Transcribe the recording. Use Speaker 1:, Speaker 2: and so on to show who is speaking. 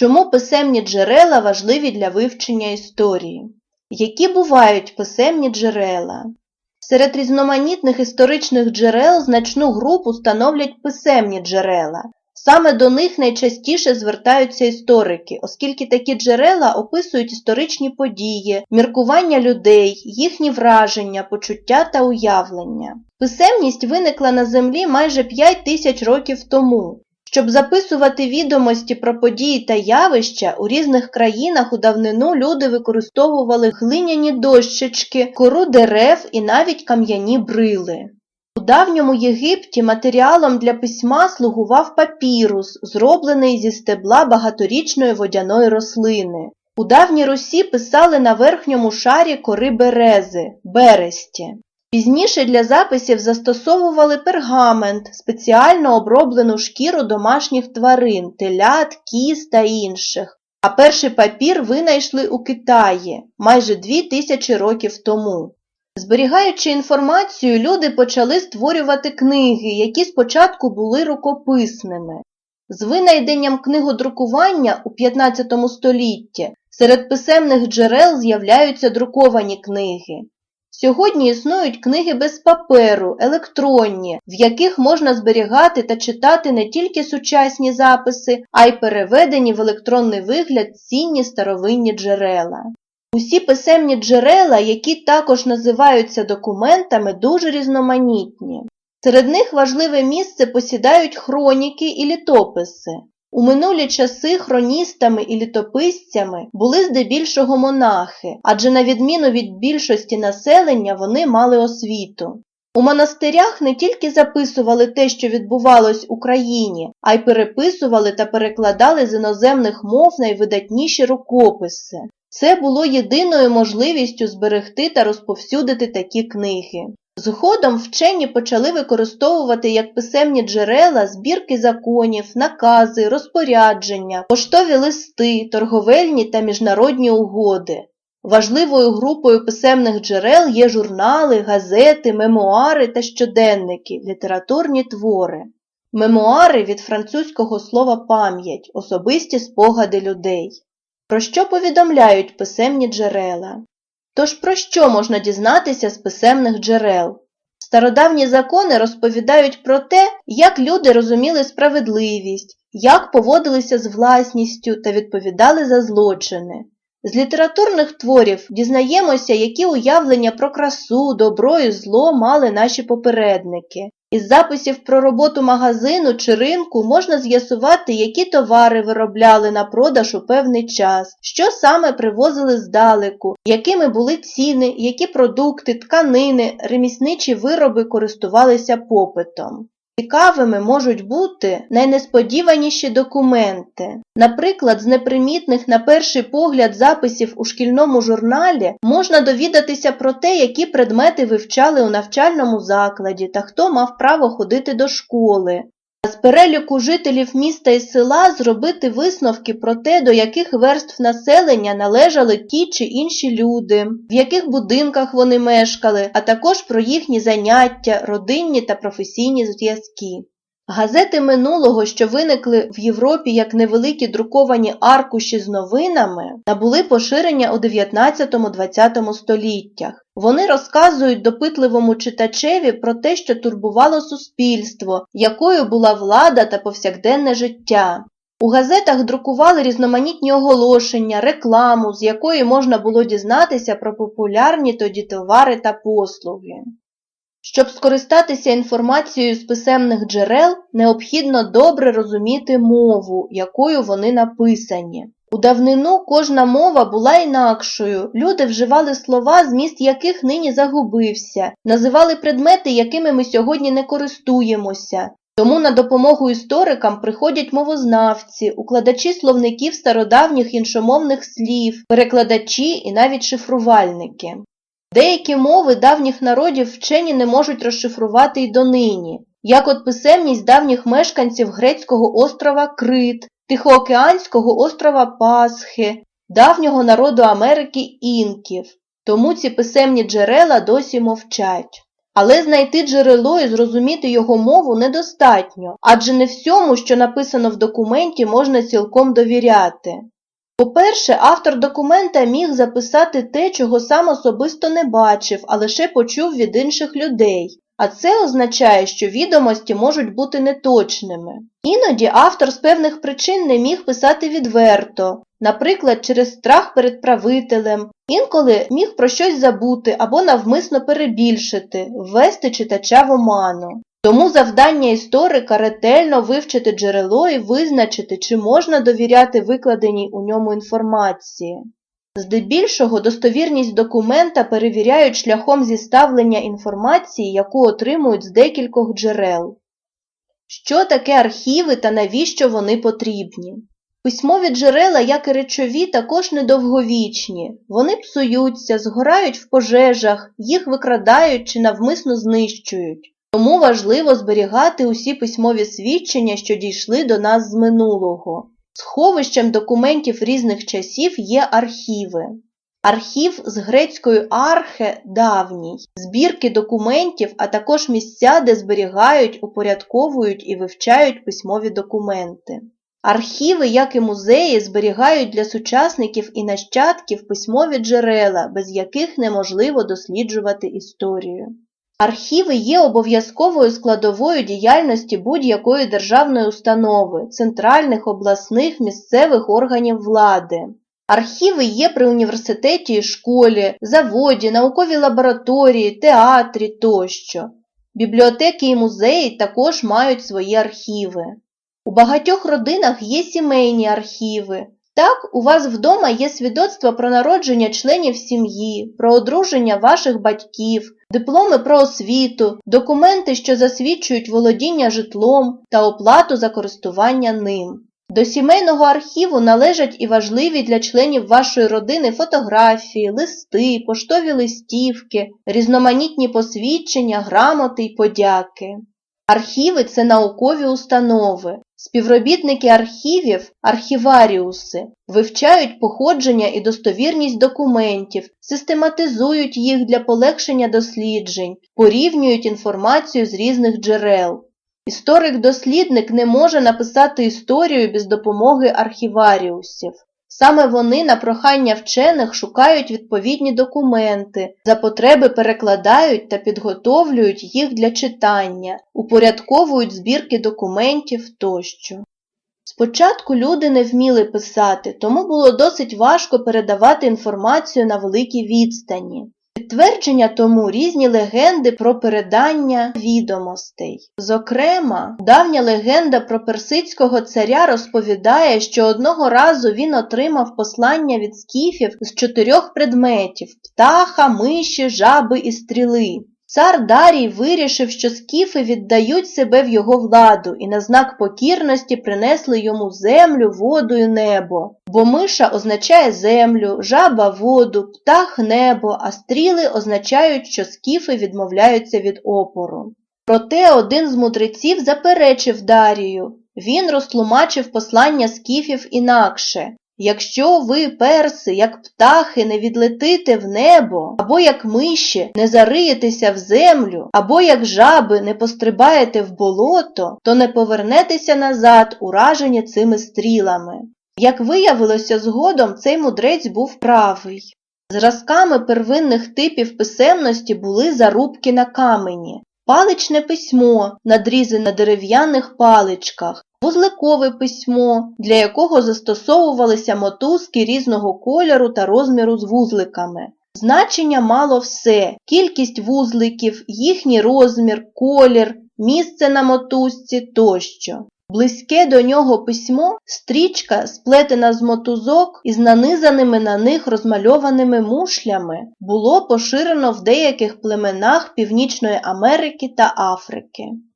Speaker 1: Чому писемні джерела важливі для вивчення історії? Які бувають писемні джерела? Серед різноманітних історичних джерел значну групу становлять писемні джерела. Саме до них найчастіше звертаються історики, оскільки такі джерела описують історичні події, міркування людей, їхні враження, почуття та уявлення. Писемність виникла на землі майже 5 тисяч років тому. Щоб записувати відомості про події та явища, у різних країнах у давнину люди використовували глиняні дощечки, кору дерев і навіть кам'яні брили. У давньому Єгипті матеріалом для письма слугував папірус, зроблений зі стебла багаторічної водяної рослини. У давній Русі писали на верхньому шарі кори берези – бересті. Пізніше для записів застосовували пергамент, спеціально оброблену шкіру домашніх тварин, телят, кіз та інших. А перший папір винайшли у Китаї майже дві тисячі років тому. Зберігаючи інформацію, люди почали створювати книги, які спочатку були рукописними. З винайденням книгодрукування у 15 столітті серед писемних джерел з'являються друковані книги. Сьогодні існують книги без паперу, електронні, в яких можна зберігати та читати не тільки сучасні записи, а й переведені в електронний вигляд цінні старовинні джерела. Усі писемні джерела, які також називаються документами, дуже різноманітні. Серед них важливе місце посідають хроніки і літописи. У минулі часи хроністами і літописцями були здебільшого монахи, адже на відміну від більшості населення вони мали освіту. У монастирях не тільки записували те, що відбувалось в Україні, а й переписували та перекладали з іноземних мов найвидатніші рукописи. Це було єдиною можливістю зберегти та розповсюдити такі книги. Згодом вчені почали використовувати як писемні джерела збірки законів, накази, розпорядження, поштові листи, торговельні та міжнародні угоди. Важливою групою писемних джерел є журнали, газети, мемуари та щоденники, літературні твори. Мемуари від французького слова пам'ять, особисті спогади людей. Про що повідомляють писемні джерела? Тож про що можна дізнатися з писемних джерел? Стародавні закони розповідають про те, як люди розуміли справедливість, як поводилися з власністю та відповідали за злочини. З літературних творів дізнаємося, які уявлення про красу, добро і зло мали наші попередники. Із записів про роботу магазину чи ринку можна з'ясувати, які товари виробляли на продаж у певний час, що саме привозили здалеку, якими були ціни, які продукти, тканини, ремісничі вироби користувалися попитом. Цікавими можуть бути найнесподіваніші документи. Наприклад, з непримітних на перший погляд записів у шкільному журналі можна довідатися про те, які предмети вивчали у навчальному закладі та хто мав право ходити до школи. З переліку жителів міста і села зробити висновки про те, до яких верств населення належали ті чи інші люди, в яких будинках вони мешкали, а також про їхні заняття, родинні та професійні зв'язки. Газети минулого, що виникли в Європі як невеликі друковані аркуші з новинами, набули поширення у 19-20 століттях. Вони розказують допитливому читачеві про те, що турбувало суспільство, якою була влада та повсякденне життя. У газетах друкували різноманітні оголошення, рекламу, з якої можна було дізнатися про популярні тоді товари та послуги. Щоб скористатися інформацією з писемних джерел, необхідно добре розуміти мову, якою вони написані. У давнину кожна мова була інакшою, люди вживали слова, зміст яких нині загубився, називали предмети, якими ми сьогодні не користуємося. Тому на допомогу історикам приходять мовознавці, укладачі словників стародавніх іншомовних слів, перекладачі і навіть шифрувальники. Деякі мови давніх народів вчені не можуть розшифрувати й донині, як от писемність давніх мешканців грецького острова Крит, Тихоокеанського острова Пасхи, давнього народу Америки інків. Тому ці писемні джерела досі мовчать. Але знайти джерело і зрозуміти його мову недостатньо, адже не всьому, що написано в документі, можна цілком довіряти. По-перше, автор документа міг записати те, чого сам особисто не бачив, а лише почув від інших людей. А це означає, що відомості можуть бути неточними. Іноді автор з певних причин не міг писати відверто, наприклад, через страх перед правителем, інколи міг про щось забути або навмисно перебільшити, ввести читача в оману. Тому завдання історика ретельно вивчити джерело і визначити, чи можна довіряти викладеній у ньому інформації. Здебільшого достовірність документа перевіряють шляхом зіставлення інформації, яку отримують з декількох джерел. Що таке архіви та навіщо вони потрібні? Письмові джерела, як і речові, також недовговічні. Вони псуються, згорають в пожежах, їх викрадають чи навмисно знищують. Тому важливо зберігати усі письмові свідчення, що дійшли до нас з минулого. Сховищем документів різних часів є архіви. Архів з грецької архе давній, збірки документів, а також місця, де зберігають, упорядковують і вивчають письмові документи. Архіви, як і музеї, зберігають для сучасників і нащадків письмові джерела, без яких неможливо досліджувати історію. Архіви є обов'язковою складовою діяльності будь-якої державної установи, центральних, обласних, місцевих органів влади. Архіви є при університеті і школі, заводі, науковій лабораторії, театрі тощо. Бібліотеки і музеї також мають свої архіви. У багатьох родинах є сімейні архіви. Так, у вас вдома є свідоцтва про народження членів сім'ї, про одруження ваших батьків, дипломи про освіту, документи, що засвідчують володіння житлом та оплату за користування ним. До сімейного архіву належать і важливі для членів вашої родини фотографії, листи, поштові листівки, різноманітні посвідчення, грамоти й подяки. Архіви це наукові установи. Співробітники архівів, архіваріуси, вивчають походження і достовірність документів, систематизують їх для полегшення досліджень, порівнюють інформацію з різних джерел. Історик-дослідник не може написати історію без допомоги архіваріусів. Саме вони на прохання вчених шукають відповідні документи, за потреби перекладають та підготовлюють їх для читання, упорядковують збірки документів тощо. Спочатку люди не вміли писати, тому було досить важко передавати інформацію на великій відстані. Підтвердження тому різні легенди про передання відомостей. Зокрема, давня легенда про персидського царя розповідає, що одного разу він отримав послання від скіфів з чотирьох предметів птаха, миші, жаби і стріли. Цар Дарій вирішив, що скіфи віддають себе в його владу і на знак покірності принесли йому землю, воду і небо, бо миша означає землю, жаба воду, птах небо, а стріли означають, що скіфи відмовляються від опору. Проте один з мудреців заперечив Дарію. Він розтлумачив послання скіфів інакше. Якщо ви, перси, як птахи, не відлетите в небо, або як миші не зариєтеся в землю, або як жаби не пострибаєте в болото, то не повернетеся назад, уражені цими стрілами. Як виявилося згодом, цей мудрець був правий. Зразками первинних типів писемності були зарубки на камені, паличне письмо, надрізи на дерев'яних паличках, вузликове письмо, для якого застосовувалися мотузки різного кольору та розміру з вузликами. Значення мало все кількість вузликів, їхній розмір, колір, місце на мотузці тощо. Близьке до нього письмо стрічка, сплетена з мотузок із нанизаними на них розмальованими мушлями, було поширено в деяких племенах Північної Америки та Африки.